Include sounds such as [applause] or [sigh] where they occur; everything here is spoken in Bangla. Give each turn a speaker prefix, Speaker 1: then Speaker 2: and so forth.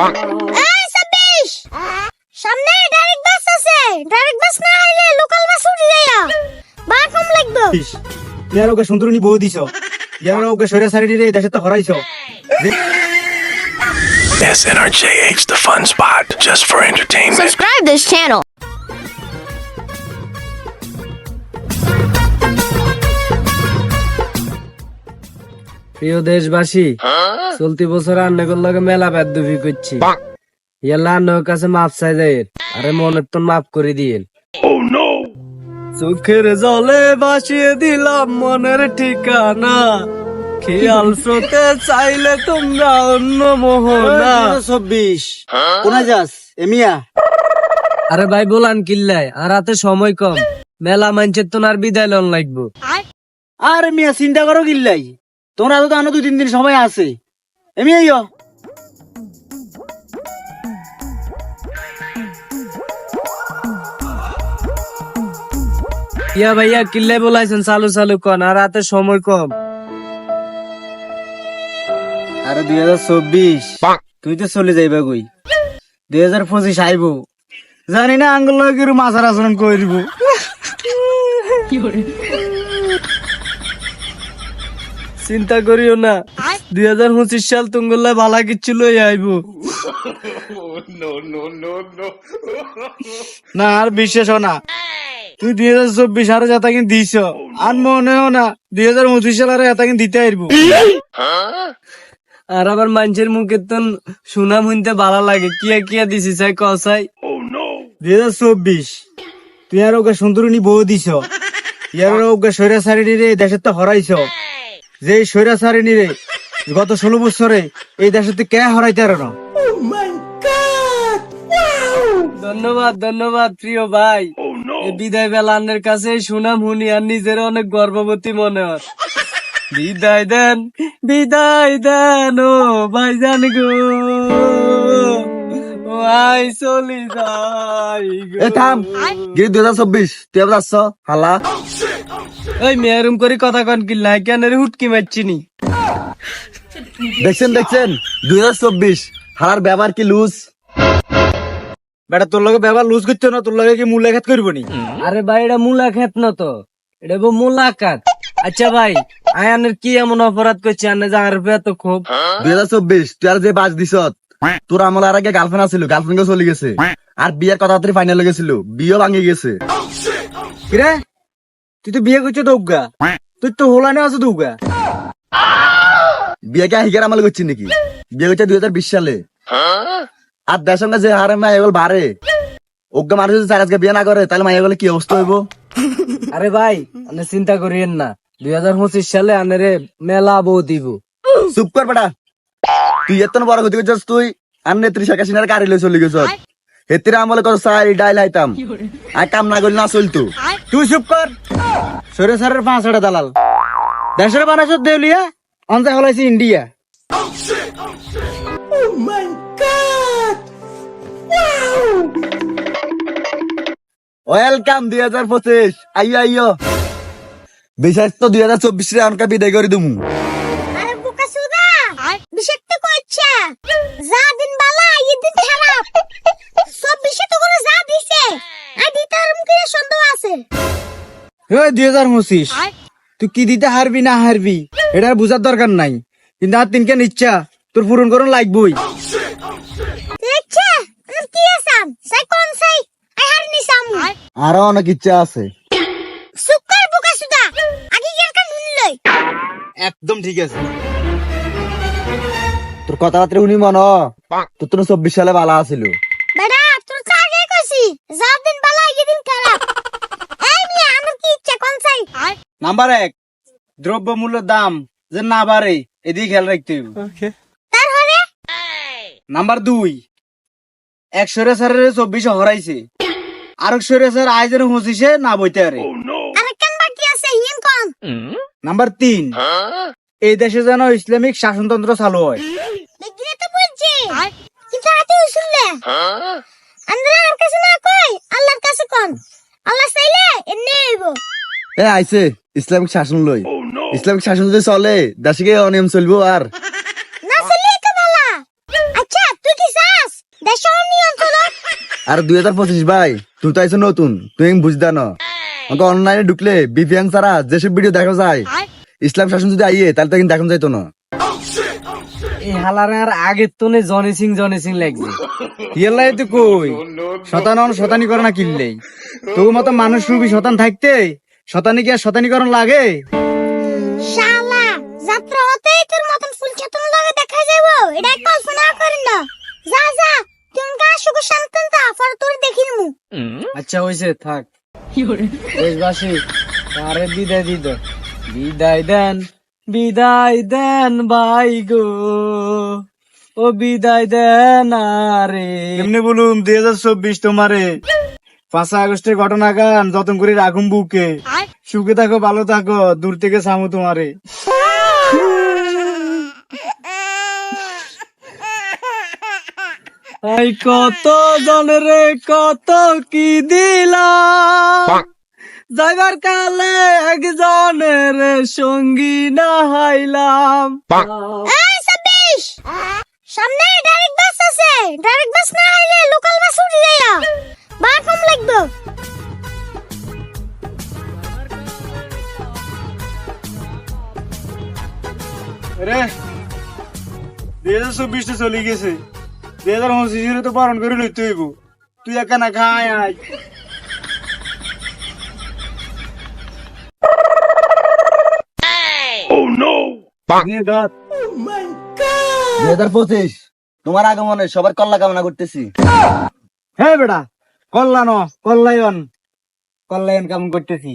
Speaker 1: এই সাব্বিশ! সামনে ডাইরেক্ট বাস আছে। ডাইরেক্ট বাস না আইলে লোকাল বাস উঠে যাইয়া বা কম লাগবে।
Speaker 2: ইয়ার ওকে সুন্দরী বউ দিছো। ইয়ার ওকে সরে সারি রে দেশে তো হরাইছো।
Speaker 3: SNRJH, the fun spot, just for entertainment.
Speaker 1: Subscribe this channel.
Speaker 4: প্রিয় দেশবাসী চলতি বছর আন্নগর লগে মেলা বেদবি করছি। ইয়াল্লা আন্নর কাছে মাপ চাই যায় আরে মনের তো মাপ করে দিয়েন। চোখের জলে বাসিয়ে দিলাম মনের ঠিকানা। খেয়াল স্রোতে চাইলে তোমরা অন্য মোহনা।
Speaker 2: চব্বিশ। কোনা যাস? এমিয়া
Speaker 4: আরে ভাই বলান কিল্লাই আর হাতে সময় কম। মেলা মানছে তো আর বিদায় লন লাগবো।
Speaker 2: আর মিয়া চিন্তা করো গিল্লাই তোমরা তো আনো দুই তিন দিন সময় আছে। এমি আইও
Speaker 4: ইয়া ভাইয়া কিল্লে বলাইছেন চালু চালু কন আর হাতে সময় কম।
Speaker 2: আরে দুই হাজার চব্বিশ তুই তো চলে যাইবা কই? দুই হাজার পঁচিশ আইব। জানি না আঙ্গুল লগে মাছার আচরণ করে দিব
Speaker 4: চিন্তা করিও না। দুই হাজার পঁচিশ সাল তুঙ্গল্লা ভালা কিচ্ছু লই আইব।
Speaker 2: না আর বিশ্বাস না। তুই দুই হাজার চব্বিশ আরও যাতা কিন্তু দিছ আর মনে হয় না দুই হাজার পঁচিশ সাল আরও কিন্তু দিতে আইব
Speaker 4: আর আবার মানুষের মুখে তো সুনাম শুনতে ভালো লাগে। কিয়া কিয়া দিছি চাই কসাই
Speaker 2: দুই হাজার চব্বিশ তুই আর ওকে সুন্দরী বউ দিছ। [laughs] ইয়ার ওকে সৈরা সারিনি রে দেশে তো হরাইছ। যে সৈরা সারিনি রে গত ষোলো বছরে এই দেশে তুই কে হরাইতে আর
Speaker 4: ধন্যবাদ ধন্যবাদ প্রিয় ভাই। বিদায় বেলানের কাছে সুনাম শুনি আর নিজের অনেক গর্ভবতী মনে হয়। বিদায় দেন বিদায় দেন ও ভাইজান গো। ও আই চলি যাই
Speaker 5: এ থাম গিরি দুই হাজার চব্বিশ তুই আসছ হালা।
Speaker 4: ওই মেয়ারুম করে কথা কন কি লাই কেন রে হুটকি মারছিনি।
Speaker 5: দেখছেন দেখছেন? দুই হাজার চব্বিশ হালার ব্যবহার কি লুজ
Speaker 2: বেটা তোর লগে ব্যবহার লুজ করছ না তোর লগে কি মূল্যাঘাত করব নি?
Speaker 4: আরে ভাই এটা মুলাকাত না তো। এটা বো মুলাকাত আচ্ছা ভাই আয়ানের কি এমন অপরাধ করছে? আনে জানার এত খুব
Speaker 5: দুই হাজার চব্বিশ তুই আর যে বাস দিছ তোর আমল আর আগে গার্লফ্রেন্ড আছিল গার্লফ্রেন্ড চলে গেছে। আর বিয়ের কথা ফাইনাল হয়ে গেছিল বিয়েও ভাঙে গেছে।
Speaker 2: কিরে? তুই তো বিয়ে করছ দৌগা তুই তো হোলানে আছো দৌগা
Speaker 5: বিয়ে কে হিগার আমল করছিস নাকি? বিয়ে করছে দুই হাজার বিশ সালে। আর দেড় সঙ্গে যে হারে মাই এগুলো বাড়ে ওকে মানুষ যদি চার আজকে বিয়ে না করে তাহলে মাই এগুলো কি অবস্থা হইব?
Speaker 4: আরে ভাই আপনি চিন্তা করিয়েন না। দুই হাজার পঁচিশ সালে আনেরে মেলা বউ দিব।
Speaker 5: চুপ কর বেটা। তুই এত বড় ক্ষতি করছিস তুই আর নেত্রী শেখ হাসিনার গাড়ি লই চলে গেছ হেতিরে আমলে ডাইল আইতাম। আর কাম না করলে না চলতো
Speaker 2: তুই চুপ কর। সরে সারের পাঁচ হাজার দালাল। দেশের বানাইছ দেউলিয়া অন্তে হলাইছে ইন্ডিয়া।
Speaker 5: ওয়েলকাম দুই হাজার পঁচিশ। আইয়ো আইয়ো। বিশেষ তো দুই হাজার চব্বিশ রে আমাকে বিদায় করে দিমু।
Speaker 1: আরে বোকা সুদা বিষাক্ত করছে যা দিন
Speaker 2: দুই হাজার পঁচিশ। তুই কি দিতে হারবি না হারবি? এটা বুঝার দরকার নাই। কিন্তু আর তিনখান ইচ্ছা তোর পূরণ করুন লাগবই।
Speaker 1: দেখছে আমি কি আসাম সাই কোন সাই আই হার নিসাম
Speaker 5: আরও অনেক ইচ্ছা আছে।
Speaker 2: একদম ঠিক আছে।
Speaker 5: তোর কথাবার্তা উনি মন। তোর তো চব্বিশ সালে ভালো আছিল।
Speaker 1: বেটা তোর তো আগে কইছি? যা দিন বালা এই দিন খারাপ এই মিয়া আমার কি ইচ্ছা কোন সাই
Speaker 2: নাম্বার এক দ্রব্য মূল্যের দাম যে না বাড়ে এদিকে খেয়াল রাখতে হবে। নাম্বার দুই একশো রে স্যারের চব্বিশে হরাইছে। আর একশো রে স্যার আয়োজনে পঁচিশে না বইতে পারে।
Speaker 1: আরে কেন বাকি আছে হিন কোন
Speaker 2: নাম্বার তিন এই দেশে যেন ইসলামিক শাসনতন্ত্র চালু হয়।
Speaker 1: বিগ্রে তো বুঝছি। কিন্তু হাতে উসুললে আন্দার কাছে না কই আল্লাহর কাছে কোন আল্লাহ চাইলে আইব।
Speaker 5: আইছে। ইসলামিক শাসন লই। ইসলামিক শাসন যদি চলে দেশে অনিয়ম চলবো আর।
Speaker 1: না চলে তো ভালা আচ্ছা তুই কি চাস?
Speaker 5: আর দুই হাজার পঁচিশ ভাই তুই তো আইছো নতুন তুই বুঝদা না আমাকে অনলাইনে ঢুকলে বিপিএন ছাড়া যেসব ভিডিও দেখা যায় ইসলাম শাসন যদি আইয়ে তাহলে তো কিন্তু দেখানো যাইতো না।
Speaker 4: এই হালারে আর আগের তো জনি সিং জনি সিং লাগছে।
Speaker 2: ইয়াল্লাই তো কই? শতান অন শতানি করে না কিনলেই। তোর মতো মানুষ রূপী শতান থাকতে শতানি কি আর শতানিকরণ লাগে?
Speaker 1: শালা যাত্রা হতেই তোর মতন ফুল চেতন লাগে দেখা যাব এটা কল্পনা করেন না যা যা তুমি গা সুখ শান্তন তা পর তোর দেখি নিমু।
Speaker 4: আচ্ছা হইছে থাক। দেশবাসী তারে বিদায় দিদ বিদায় দেন বিদায় দেন ভাই গো। ও বিদায় দেন আরে।
Speaker 2: এমনি বলুন দুই হাজার চব্বিশ তোমারে। পাঁচই আগস্টের ঘটনা গান যতন করে রাখুম বুকে। সুখে থাকো ভালো থাকো দূর থেকে সামু তোমারে।
Speaker 4: এই কত জনরে কত কি দিলাম যাইবার কালে একজনের সঙ্গী না হাইলাম
Speaker 1: সামনে ডাইরেক্ট বাস আছে। ডাইরেক্ট বাস না আইলে লোকাল বাস উঠে যাইয়া বা কম লাগবে
Speaker 2: রে দুই হাজার চব্বিশটা চলে গেছে। দুই হাজার তো পালন করে লইতে হইব। তুই একা না আয়।
Speaker 5: দুই হাজার পঁচিশ। তোমার আগমনে সবার কল্লা কামনা করতেছি।
Speaker 2: হ্যাঁ বেটা। কল্যাণ কল্যাণ কল্যাণ কেমন করতেছি?